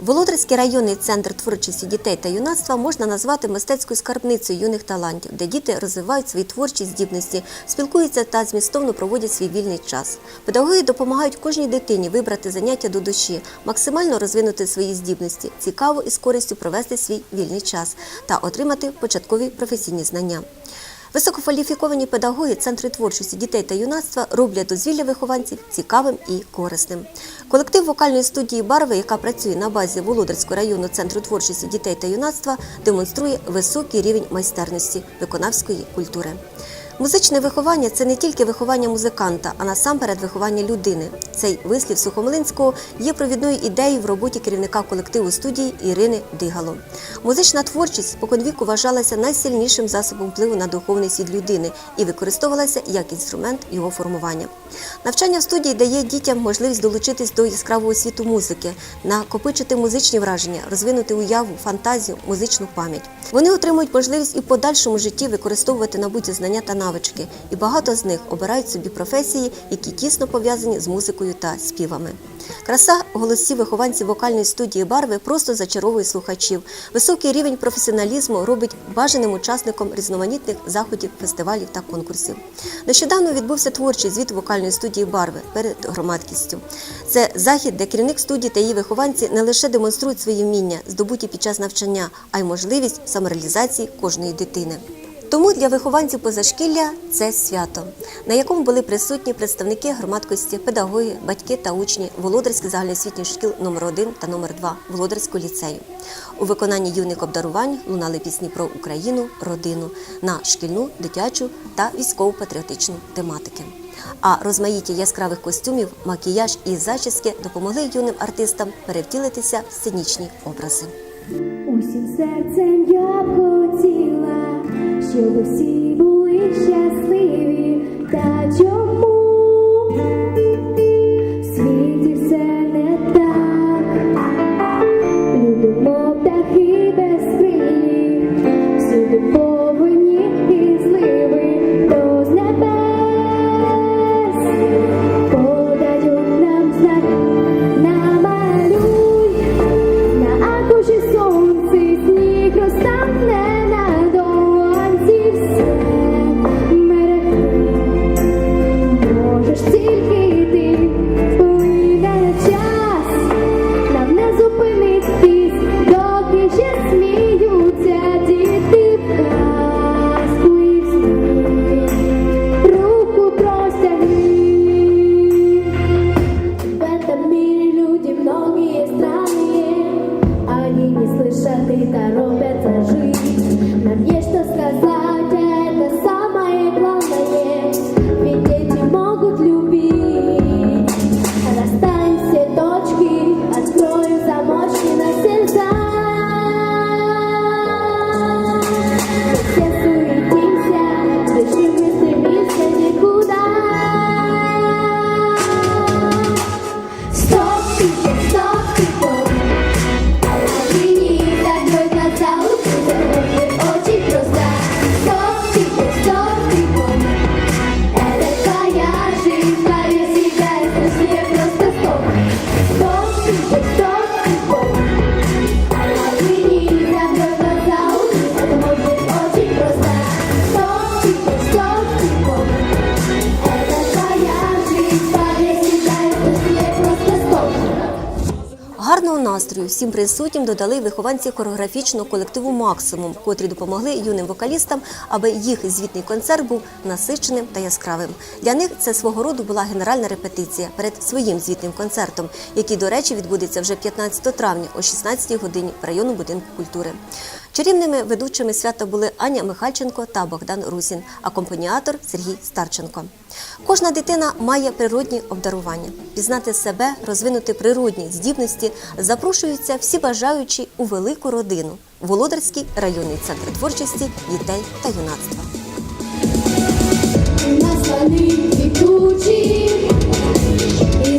Володарський районний центр творчості дітей та юнацтва можна назвати мистецькою скарбницею юних талантів, де діти розвивають свої творчі здібності, спілкуються та змістовно проводять свій вільний час. Педагоги допомагають кожній дитині вибрати заняття до душі, максимально розвинути свої здібності, цікаво і з користю провести свій вільний час та отримати початкові професійні знання. Висококваліфіковані педагоги Центру творчості дітей та юнацтва роблять дозвілля вихованців цікавим і корисним. Колектив вокальної студії Барви, яка працює на базі Володарського району Центру творчості дітей та юнацтва, демонструє високий рівень майстерності виконавської культури. Музичне виховання це не тільки виховання музиканта, а насамперед виховання людини. Цей вислів Сухомлинського є провідною ідеєю в роботі керівника колективу студії Ірини Дигало. Музична творчість споконвіку вважалася найсильнішим засобом впливу на духовний світ людини і використовувалася як інструмент його формування. Навчання в студії дає дітям можливість долучитись до яскравого світу музики, накопичити музичні враження, розвинути уяву, фантазію, музичну пам'ять. Вони отримують можливість і в подальшому житті використовувати набуті знання та навички, і багато з них обирають собі професії, які тісно пов'язані з музикою та співами. Краса голосів вихованців вокальної студії Барви просто зачаровує слухачів. Високий рівень професіоналізму робить бажаним учасником різноманітних заходів, фестивалів та конкурсів. Нещодавно відбувся творчий звіт вокальної студії Барви перед громадськістю. Це захід, де керівник студії та її вихованці не лише демонструють свої вміння, здобуті під час навчання, а й можливість самореалізації кожної дитини. Тому для вихованців позашкілля це свято, на якому були присутні представники громадськості, педагоги, батьки та учні Володарських загальноосвітніх шкіл номер 1 та номер 2 Володарського ліцею. У виконанні юних обдарувань лунали пісні про Україну, родину на шкільну, дитячу та військово-патріотичну тематики. А розмаїття яскравих костюмів, макіяж і зачіски допомогли юним артистам перевтілитися в сценічні образи. Усім серцем я хотіла, щасливі. Настрою всім присутнім додали вихованці хореографічного колективу Максимум, котрі допомогли юним вокалістам, аби їх звітний концерт був насиченим та яскравим. Для них це свого роду була генеральна репетиція перед своїм звітним концертом, який, до речі, відбудеться вже 15 травня о 16 годині в району будинку культури. Чарівними ведучими свята були Аня Михальченко та Богдан Русін, акомпаніатор Сергій Старченко. Кожна дитина має природні обдарування. Пізнати себе, розвинути природні здібності запрошуються всі бажаючі у велику родину Володарський районний центр творчості дітей та юнацтва. На і